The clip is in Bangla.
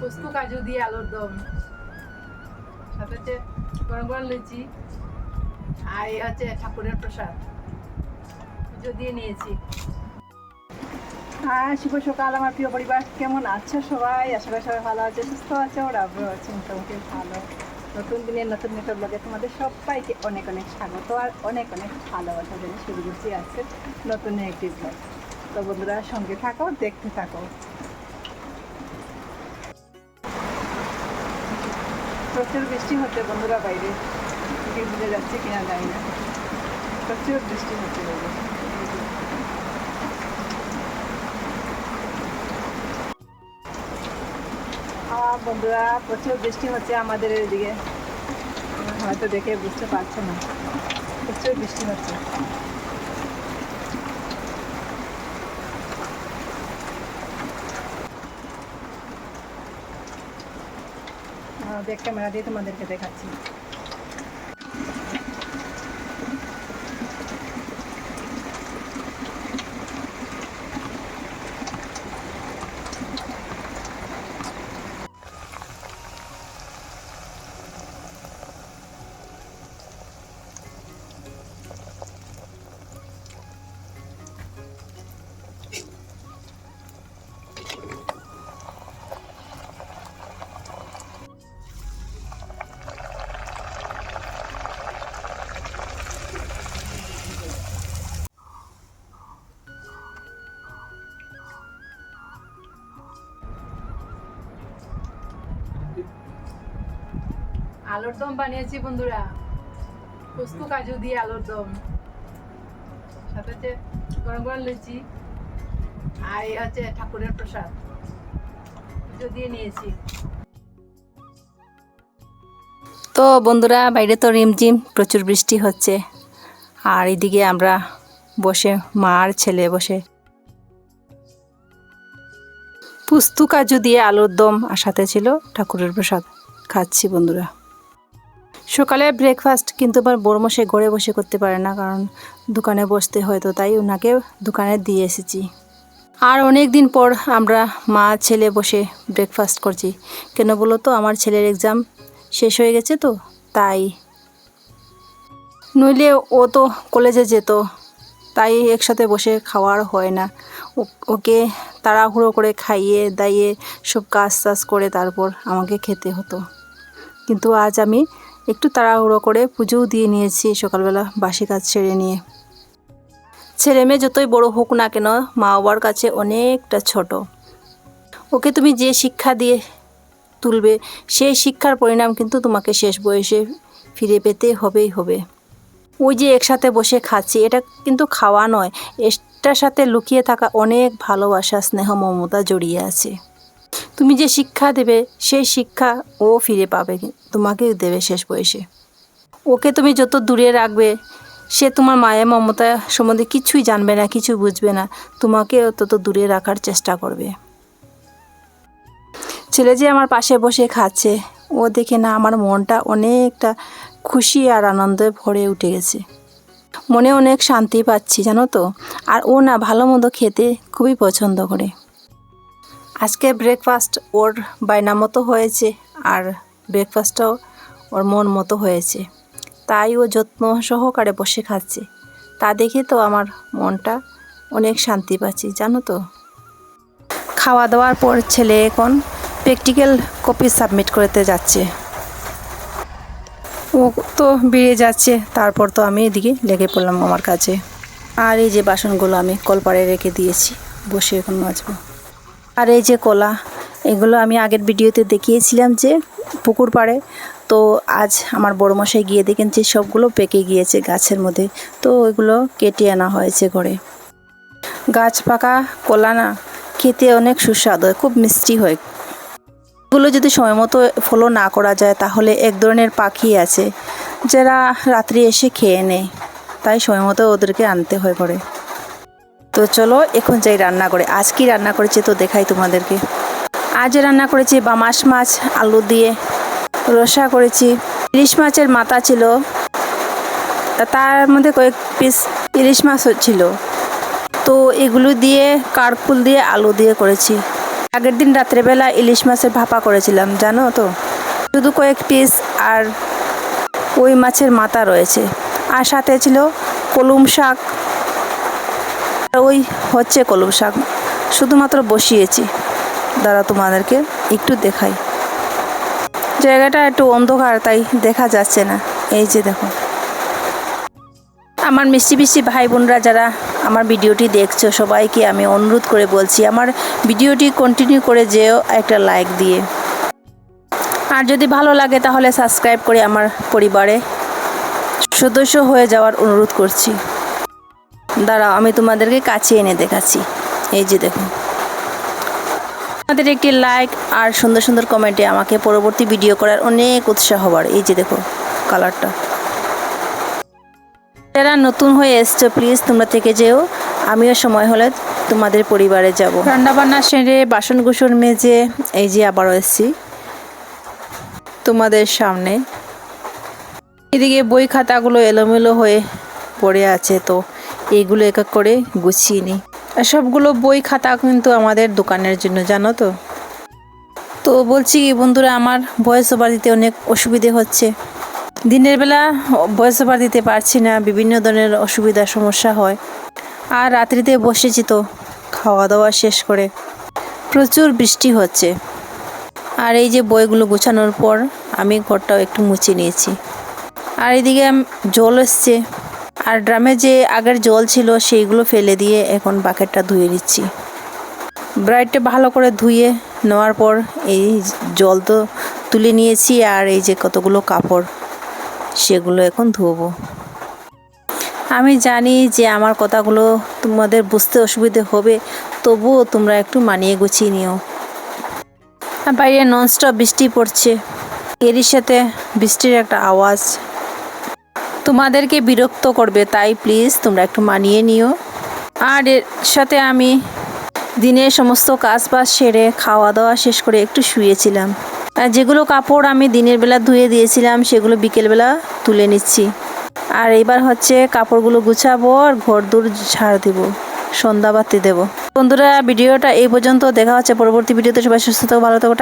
পোস্ত কাজু দিয়ে আলুর দম। সাথে হচ্ছে গরম গরম লুচি আর এই হচ্ছে ঠাকুরের প্রসাদ। পুজো দিয়ে নিয়েছি। হ্যাঁ শুভ সকাল আমার প্রিয় পরিবার। কেমন আছো সবাই? আশা করি সবাই ভালো আছে, সুস্থ আছে ওর আছে মোটামুটি ভালো। নতুন দিনের নতুন নতুন ব্লগে তোমাদের সবাইকে অনেক অনেক স্বাগত আর অনেক অনেক ভালোবাসা জানি শুরু করছি আছে নতুন একটি ব্লগ তো বন্ধুরা, সঙ্গে থাকো, দেখতে থাকো। প্রচুর বৃষ্টি হচ্ছে বন্ধুরা বাইরে। কি বুঝে যাচ্ছে কিনা জানি না। প্রচুর বৃষ্টি হচ্ছে বাইরে। বন্ধুরা, প্রচুর বৃষ্টি হচ্ছে আমাদের এদিকে। হয়তো দেখে বুঝতে পারছ না। প্রচুর বৃষ্টি হচ্ছে। দেখ ক্যামেরা দিয়ে তোমাদেরকে দেখাচ্ছি। আলুর দম বানিয়েছি বন্ধুরা। পোস্ত কাজু দিয়ে আলুর দম। সাথে হচ্ছে গরম গরম লুচি আর এই হচ্ছে ঠাকুরের প্রসাদ। পুজো দিয়ে নিয়েছি। তো বন্ধুরা, বাইরে তো রিমঝিম, প্রচুর বৃষ্টি হচ্ছে। আর এদিকে আমরা বসে, মা আর ছেলে বসে। পুস্তু কাজু দিয়ে আলুর দম আর সাথে ছিল ঠাকুরের প্রসাদ। খাচ্ছি বন্ধুরা। সকালে ব্রেকফাস্ট কিন্তু আবার বড় মশাই ঘরে বসে করতে পারে না, কারণ দোকানে বসতে হয় তো, তাই ওনাকে দোকানে দিয়ে এসেছি। আর অনেক দিন পর আমরা মা, ছেলে বসে ব্রেকফাস্ট করছি। কেন বলো তো, আমার ছেলের এক্সাম শেষ হয়ে গেছে তো, তাই। নইলে ও তো কলেজে যেত, তাই একসাথে বসে খাওয়ার হয় না। ওকে তাড়াহুড়ো করে খাইয়ে দাইয়ে সব কাজ টাজ করে তারপর আমাকে খেতে হতো। কিন্তু আজ আমি একটু তাড়াহুড়ো করে পুজোও দিয়ে নিয়েছি সকালবেলা বাসি কাজ ছেড়ে নিয়ে। ছেলে মেয়ে যতই বড় হোক না কেন, মা বাবার কাছে অনেকটা ছোট। ওকে তুমি যে শিক্ষা দিয়ে তুলবে, সেই শিক্ষার পরিণাম কিন্তু তোমাকে শেষ বয়সে ফিরে পেতে হবেই হবে। ওই যে একসাথে বসে খাচ্ছি, এটা কিন্তু খাওয়া নয়, এটার সাথে লুকিয়ে থাকা অনেক ভালোবাসা, স্নেহ, মমতা জড়িয়ে আছে। তুমি যে শিক্ষা দেবে, সেই শিক্ষা ও ফিরে পাবে কি- তোমাকেও দেবে শেষ বয়সে। ওকে তুমি যত দূরে রাখবে, সে তোমার মায়া, মমতা সম্বন্ধে কিছুই জানবে না, কিছু বুঝবে না। তোমাকেও তত দূরে রাখার চেষ্টা করবে। ছেলে যে আমার পাশে বসে খাচ্ছে, ও দেখে না আমার মনটা অনেকটা খুশি আর আনন্দে ভরে উঠে গেছে। মনে অনেক শান্তি পাচ্ছি, জানো তো? আর ও না ভালো মন্দ খেতে খুবই পছন্দ করে। আজকে ব্রেকফাস্ট ওর বায়না মতো হয়েছে আর ব্রেকফাস্টটাও ওর মন মতো হয়েছে। তাই ও যত্ন সহকারে বসে খাচ্ছে। তা দেখে তো আমার মনটা অনেক শান্তি পাচ্ছি, জানো তো? খাওয়া দাওয়ার পর ছেলে এখন প্র্যাকটিক্যাল কপি সাবমিট করতে যাচ্ছে। ও তো বেরিয়ে যাচ্ছে, তারপর তো আমি এদিকে লেগে পড়লাম আমার কাছে। আর এই যে বাসনগুলো আমি কলপাড়ে রেখে দিয়েছি, বসে এখন মাজবো। আর এই যে কলা, এগুলো আমি আগের ভিডিওতে দেখিয়েছিলাম যে পুকুর পাড়ে। তো আজ আমার বড় মশাই গিয়ে দেখেন যে সবগুলো পেকে গিয়েছে গাছের মধ্যে। তো ওইগুলো কেটে আনা হয়েছে ঘরে। গাছ পাকা, কলা না, খেতে অনেক সুস্বাদু হয় খুব মিষ্টি হয়। এগুলো যদি সময় মতো ফলো না করা যায়, তাহলে এক ধরনের পাখি আছে, যারা রাত্রি এসে খেয়ে নেয়। তাই সময় মতো ওদেরকে আনতে হয় করে তো চলো, এখন যাই রান্না করে। আজ কি রান্না করেছি তো দেখাই তোমাদেরকে। আজ রান্না করেছি বামাস মাছ, আলু দিয়ে। রসা করেছি। ইলিশ মাছের মাথা ছিল। তার মধ্যে কয়েক পিস ইলিশ মাছ ছিল। তো এগুলো দিয়ে কারকুল দিয়ে আলু দিয়ে করেছি। আগের দিন রাত্রেবেলা ইলিশ মাছের ভাপা করেছিলাম, জানো তো? শুধু কয়েক পিস আর ওই মাছের মাথা রয়েছে। আর সাথে ছিল কলুম শাক। ওই হচ্ছে কলম শাক। শুধুমাত্র বসিয়েছি। দাঁড়া তোমাদেরকে একটু দেখাই। জায়গাটা একটু অন্ধকার, তাই দেখা যাচ্ছে না। এই যে দেখো। আমার মিষ্টি মিষ্টি ভাই বোনরা যারা আমার ভিডিওটি দেখছ, সবাইকে আমি অনুরোধ করে বলছি, আমার ভিডিওটি কন্টিনিউ করে যেও একটা লাইক দিয়ে। আর যদি ভালো লাগে তাহলে সাবস্ক্রাইব করে আমার পরিবারে সদস্য হয়ে যাওয়ার অনুরোধ করছি। দাঁড়াও, আমি তোমাদেরকে কাছে এনে দেখাচ্ছি। এই যে দেখুন। আমাদের একটি লাইক আর সুন্দর সুন্দর কমেন্টে আমাকে পরবর্তী ভিডিও করার অনেক উৎসাহ বাড়ে। এই যে দেখো কালারটা যারা নতুন হয়ে এসছো প্লিজ তোমরা থেকে যেও। আমিও সময় হলে তোমাদের পরিবারে যাব। রান্না বান্না সেরে বাসন কুসন মেজে, এই যে আবারও এসছি তোমাদের সামনে। এদিকে বই খাতাগুলো এলোমেলো হয়ে পড়ে আছে তো। এইগুলো এক এক করে গুছিয়ে নিই। আর সবগুলো বই খাতা কিন্তু আমাদের দোকানের জন্য, জানো তো? তো বলছি বন্ধুরা, আমার ভয়েস ওভার দিতে অনেক অসুবিধে হচ্ছে। দিনের বেলা ভয়েস ওভার দিতে পারছি না, বিভিন্ন ধরনের অসুবিধা, সমস্যা হয়। আর রাত্রিতে বসেছি তো খাওয়া দাওয়া শেষ করে। প্রচুর বৃষ্টি হচ্ছে। আর এই যে বইগুলো গোছানোর পর আমি ঘরটাও একটু মুছে নিয়েছি। আর এদিকে জল এসছে। আর ড্রামে যে আগের জল ছিল সেইগুলো ফেলে দিয়ে এখন বাকেটটা ধুয়ে নিচ্ছি। ব্রাইডটা ভালো করে ধুয়ে নেওয়ার পর এই জল তো তুলে নিয়েছি আর এই যে কতগুলো কাপড়, সেগুলো এখন ধুবো। আমি জানি যে আমার কথাগুলো তোমাদের বুঝতে অসুবিধে হবে, তবুও তোমরা একটু মানিয়ে গুছিয়ে নিও। বাইরে ননস্টপ বৃষ্টি পড়ছে। এরই সাথে বৃষ্টির একটা আওয়াজ তোমাদেরকে বিরক্ত করবে, তাই প্লিজ তোমরা একটু মানিয়ে নিও। আর এর সাথে আমি দিনের সমস্ত কাজ বাজ সেরে খাওয়া দাওয়া শেষ করে একটু শুয়েছিলাম। আর যেগুলো কাপড় আমি দিনের বেলা ধুয়ে দিয়েছিলাম, সেগুলো বিকেলবেলা তুলে নিচ্ছি। আর এবার হচ্ছে কাপড়গুলো গুছাবো আর ঘর দূর ঝাড় দেবো, সন্ধ্যা বাতি দেবো। বন্ধুরা, ভিডিওটা এই পর্যন্ত। দেখা হচ্ছে পরবর্তী ভিডিওতে। সবাই সুস্থ থাকো, ভালো থাকো।